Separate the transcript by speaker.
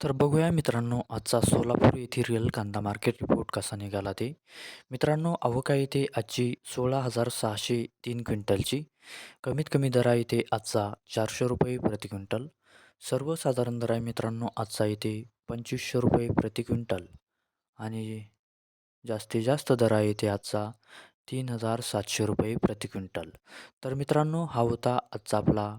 Speaker 1: तर बघूया मित्रांनो आजचा सोलापूर येथे रिअल कांदा मार्केट रिपोर्ट कसा निघाला ते. मित्रांनो अवका येथे आजची सोळा हजार सहाशे तीन क्विंटलची. कमीत कमी दरा येथे आजचा चारशे रुपये प्रति क्विंटल. सर्वसाधारण दर आहे मित्रांनो आजचा येते पंचवीसशे रुपये प्रति क्विंटल. आणि जास्तीत जास्त दर आहे आजचा तीन हजार सातशे रुपये प्रति क्विंटल. तर मित्रांनो हा होता आजचा आपला